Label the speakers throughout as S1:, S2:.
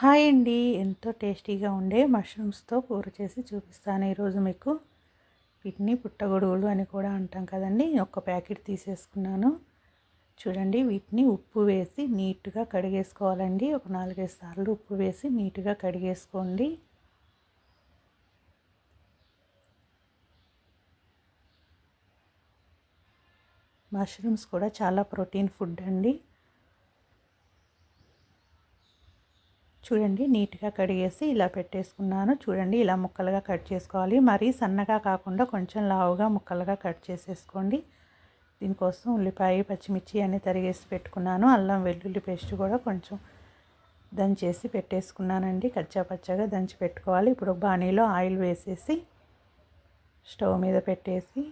S1: Hi అండి. ఎంతో టేస్టీగా ఉండే మష్రూమ్స్తో కూర చేసి చూపిస్తాను ఈరోజు మీకు. వీటిని పుట్టగొడుగులు అని కూడా అంటాం కదండి. ఒక ప్యాకెట్ తీసేసుకున్నాను. చూడండి వీటిని ఉప్పు వేసి నీట్గా కడిగేసుకోవాలండి. ఒక నాలుగైదు సార్లు ఉప్పు వేసి నీట్గా కడిగేసుకోండి. మష్రూమ్స్ కూడా చాలా ప్రోటీన్ ఫుడ్ అండి. చూడండి నీట్గా కడిగేసి ఇలా పెట్టేసుకున్నాను. చూడండి ఇలా ముక్కలుగా కట్ చేసుకోవాలి. మరీ సన్నగా కాకుండా కొంచెం లావుగా ముక్కలుగా కట్ చేసేసుకోండి. దీనికోసం ఉల్లిపాయ పచ్చిమిర్చి అన్నీ తరిగేసి పెట్టుకున్నాను. అల్లం వెల్లుల్లి పేస్ట్ కూడా కొంచెం దంచేసి పెట్టేసుకున్నానండి. కచ్చా పచ్చగా దంచి పెట్టుకోవాలి. ఇప్పుడు బాణీలో ఆయిల్ వేసేసి స్టవ్ మీద పెట్టేసి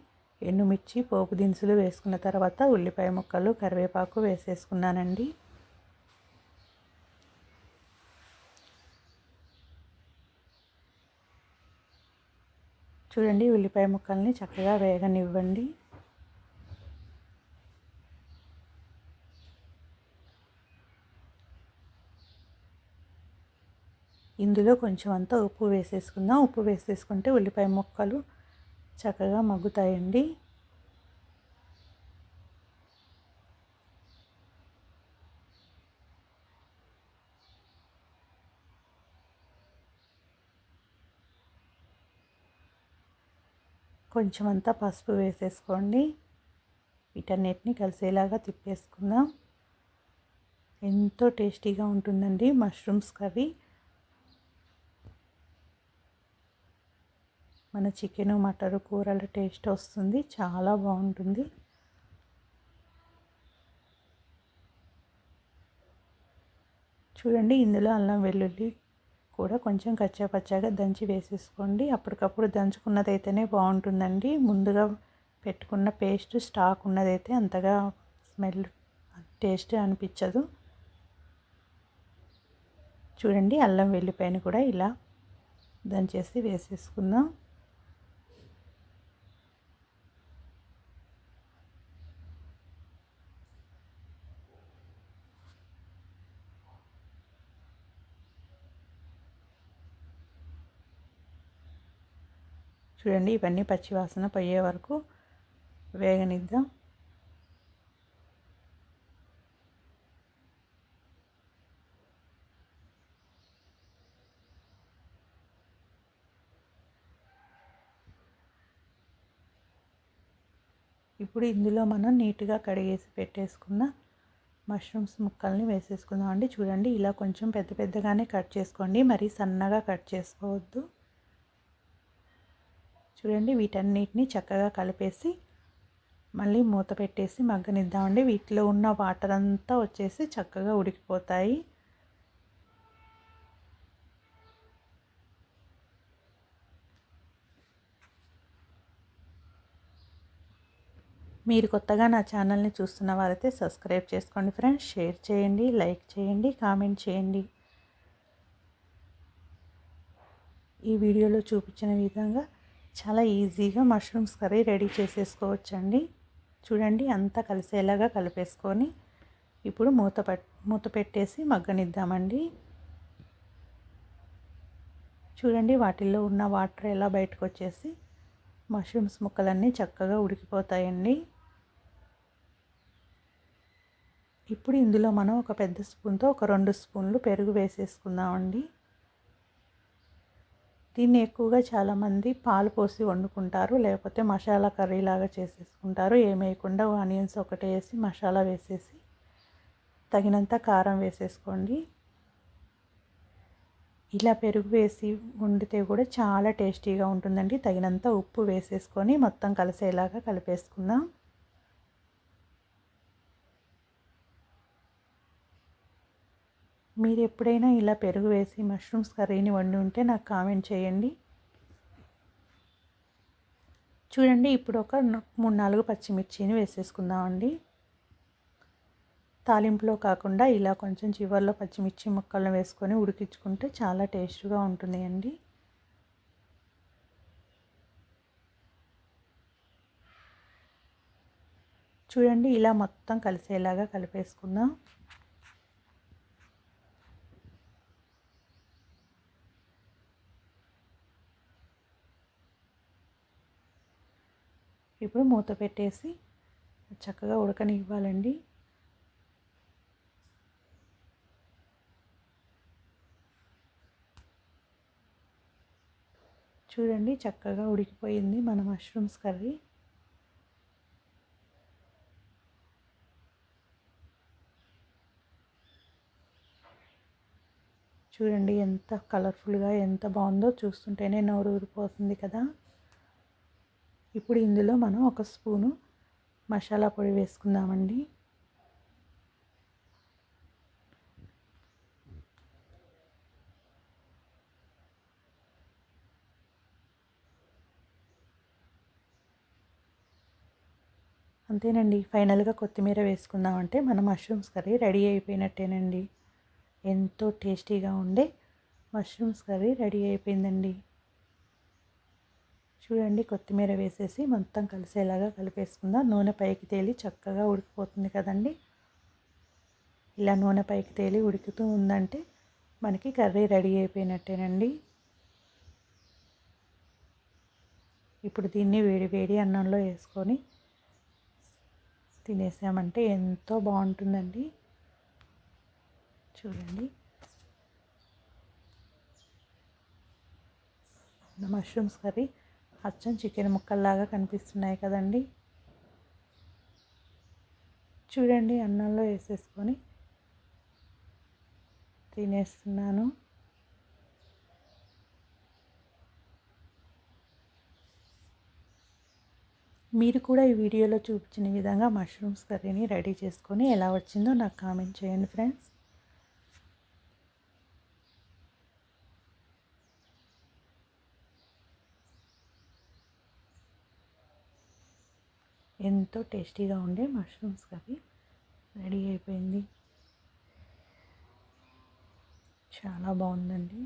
S1: ఎండుమిర్చి పోపు దినుసులు వేసుకున్న తర్వాత ఉల్లిపాయ ముక్కలు కరివేపాకు వేసేసుకున్నానండి. చూడండి ఉల్లిపాయ ముక్కల్ని చక్కగా వేగనివ్వండి. ఇందులో కొంచెం అంతా ఉప్పు వేసేసుకుందాం. ఉప్పు వేసేసుకుంటే ఉల్లిపాయ ముక్కలు చక్కగా మగ్గుతాయండి. కొంచెం అంతా పసుపు వేసేసుకోండి. వీటన్నిటిని కలిసేలాగా తిప్పేసుకుందాం. ఎంతో టేస్టీగా ఉంటుందండి మష్రూమ్స్ కర్రీ. మన చికెన్ మటన్ కూరల టేస్ట్ వస్తుంది. చాలా బాగుంటుంది. చూడండి ఇందులో అల్లం వెల్లుల్లి కూడా కొంచెం కచ్చాపచ్చాగా దంచి వేసేసుకోండి. అప్పటికప్పుడు దంచుకున్నదైతేనే బాగుంటుందండి. ముందుగా పెట్టుకున్న పేస్ట్ స్టాక్ ఉన్నదైతే అంతగా స్మెల్ టేస్ట్ అనిపించదు. చూడండి అల్లం వెల్లిపాయను కూడా ఇలా దంచేసి వేసేసుకుందాం. చూడండి ఇవన్నీ పచ్చివాసన పోయే వరకు వేగనిద్దాం. ఇప్పుడు ఇందులో మనం నీట్గా కడిగేసి పెట్టేసుకున్న మష్రూమ్స్ ముక్కల్ని వేసేసుకుందాం అండి చూడండి ఇలా కొంచెం పెద్ద పెద్దగానే కట్ చేసుకోండి. మరీ సన్నగా కట్ చేసుకోవద్దు. చూడండి వీటన్నిటిని చక్కగా కలిపేసి మళ్ళీ మూత పెట్టేసి మగ్గనిద్దామండి. వీటిలో ఉన్న వాటర్ అంతా వచ్చేసి చక్కగా ఉడికిపోతాయి. మీరు కొత్తగా నా ఛానల్ని చూస్తున్న వారైతే సబ్స్క్రైబ్ చేసుకోండి ఫ్రెండ్స్. షేర్ చేయండి లైక్ చేయండి కామెంట్ చేయండి. ఈ వీడియోలో చూపించిన విధంగా చాలా ఈజీగా మష్రూమ్స్ కర్రీ రెడీ చేసేసుకోవచ్చండి. చూడండి అంతా కలిసేలాగా కలిపేసుకొని ఇప్పుడు మూత మూత పెట్టేసి మగ్గనిద్దామండి. చూడండి వాటిల్లో ఉన్న వాటర్ ఎలా బయటకు వచ్చేసి మష్రూమ్స్ ముక్కలన్నీ చక్కగా ఉడికిపోతాయండి. ఇప్పుడు ఇందులో మనం ఒక పెద్ద స్పూన్తో ఒక రెండు స్పూన్లు పెరుగు వేసేసుకుందామండి. దీన్ని ఎక్కువగా చాలామంది పాలు పోసి వండుకుంటారు లేకపోతే మసాలా కర్రీ లాగా చేసేసుకుంటారు ఏమేయకుండా ఆనియన్స్ ఒకటే వేసి మసాలా వేసేసి తగినంత కారం వేసేసుకోండి. ఇలా పెరుగు వేసి వండితే కూడా చాలా టేస్టీగా ఉంటుందండి. తగినంత ఉప్పు వేసేసుకొని మొత్తం కలిసేలాగా కలిపేసుకుందాం. మీరు ఎప్పుడైనా ఇలా పెరుగు వేసి మష్రూమ్స్ కర్రీని వండి ఉంటే నాకు కామెంట్ చేయండి. చూడండి ఇప్పుడు ఒక మూడు నాలుగు పచ్చిమిర్చిని వేసేసుకుందామండి. తాలింపులో కాకుండా ఇలా కొంచెం చివర్లో పచ్చిమిర్చి ముక్కలను వేసుకొని ఉడికించుకుంటే చాలా టేస్ట్గా ఉంటుంది అండి చూడండి ఇలా మొత్తం కలిసేలాగా కలిపేసుకుందాం. ఇప్పుడు మూత పెట్టేసి చక్కగా ఉడకనివ్వాలండి. చూడండి చక్కగా ఉడికిపోయింది మన మష్రూమ్స్ కర్రీ. చూడండి ఎంత కలర్ఫుల్గా ఎంత బాగుందో చూస్తుంటేనే నోరు ఊరిపోతుంది కదా. ఇప్పుడు ఇందులో మనం ఒక స్పూను మసాలా పొడి వేసుకుందామండి. అంతేనండి ఫైనల్గా కొత్తిమీర వేసుకుందామంటే మన మష్రూమ్స్ కర్రీ రెడీ అయిపోయినట్టేనండి. ఎంతో టేస్టీగా ఉండే మష్రూమ్స్ కర్రీ రెడీ అయిపోయిందండి. చూడండి కొత్తిమీర వేసేసి మొత్తం కలిసేలాగా కలిపేసుకుందాం. నూనె పైకి తేలి చక్కగా ఉడికిపోతుంది కదండి. ఇలా నూనె పైకి తేలి ఉడుకుతూ ఉందంటే మనకి కర్రీ రెడీ అయిపోయినట్టేనండి. ఇప్పుడు దీన్ని వేడి వేడి అన్నంలో వేసుకొని తినేసామంటే ఎంతో బాగుంటుందండి. చూడండి. మష్రూమ్స్ కర్రీ అచ్చం చికెన్ ముక్కల్లాగా కనిపిస్తున్నాయి కదండి. చూడండి అన్నంలో వేసేసుకొని తినేస్తున్నాను. మీరు కూడా ఈ వీడియోలో చూపించిన విధంగా మష్రూమ్స్ కర్రీని రెడీ చేసుకొని ఎలా వచ్చిందో నాకు కామెంట్ చేయండి ఫ్రెండ్స్. ఎంతో టేస్టీగా ఉండే మష్రూమ్స్ కర్రీ రెడీ అయిపోయింది. చాలా బాగుందండి.